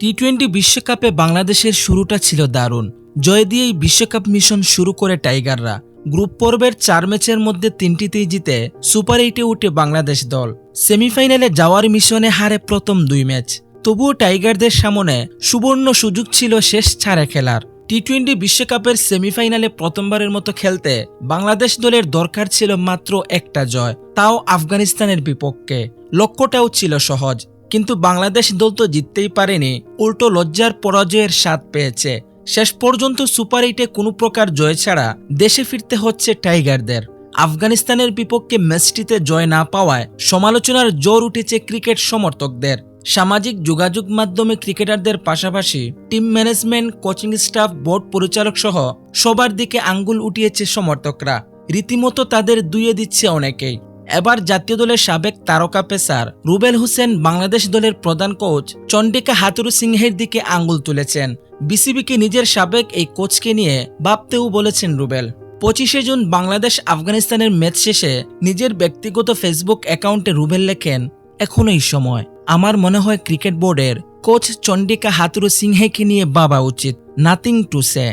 T twenty বিশ্বকাপে বাংলাদেশের শুরুটা ছিল দারুণ। জয় দিয়েই বিশ্বকাপ মিশন শুরু করে টাইগাররা। গ্রুপ পর্বের চার ম্যাচের মধ্যে তিনটিতেই জিতে সুপার এইটে উঠে বাংলাদেশ দল। সেমিফাইনালে যাওয়ার মিশনে হারে প্রথম দুই ম্যাচ। তবুও টাইগারদের সামনে সুবর্ণ সুযোগ ছিল শেষ ছাড়ে খেলার। টি টোয়েন্টি বিশ্বকাপের সেমিফাইনালে প্রথমবারের মতো খেলতে বাংলাদেশ দলের দরকার ছিল মাত্র একটা জয়, তাও আফগানিস্তানের বিপক্ষে। লক্ষ্যটাও ছিল সহজ। কিন্তু বাংলাদেশ দল তো জিততেই পারেনি, উল্টো লজ্জার পরাজয়ের স্বাদ পেয়েছে। শেষ পর্যন্ত সুপার এইটে কোনো প্রকার জয় ছাড়া দেশে ফিরতে হচ্ছে টাইগারদের। আফগানিস্তানের বিপক্ষে ম্যাচটিতে জয় না পাওয়ায় সমালোচনার জোর উঠেছে ক্রিকেট সমর্থকদের। সামাজিক যোগাযোগ মাধ্যমে ক্রিকেটারদের পাশাপাশি team management, coaching staff, board পরিচালক সহ সবার দিকে আঙ্গুল উঠিয়েছে সমর্থকরা। রীতিমতো তাদের দুইয়ে দিচ্ছে অনেকেই। এবার জাতীয় দলের সাবেক তারকা পেসার রুবেল হোসেন বাংলাদেশ দলের প্রধান কোচ চন্ডিকা হাতুরু সিংহের দিকে আঙ্গুল তুলেছেন। বিসিবিকে নিজের সাবেক এই কোচকে নিয়ে ভাবতেও বলেছেন রুবেল। পঁচিশে জুন বাংলাদেশ আফগানিস্তানের ম্যাচ শেষে নিজের ব্যক্তিগত ফেসবুক অ্যাকাউন্টে রুবেল লেখেন, এখনই সময়। আমার মনে হয় ক্রিকেট বোর্ডের কোচ চন্ডিকা হাতুরু সিংহেকে নিয়ে বাবা উচিত। Nothing to say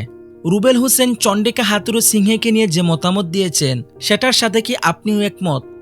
Rubel Hossain Chandika Hathuru সিংহেকে নিয়ে যে মতামত দিয়েছেন, সেটার সাথে কি আপনিও একমত?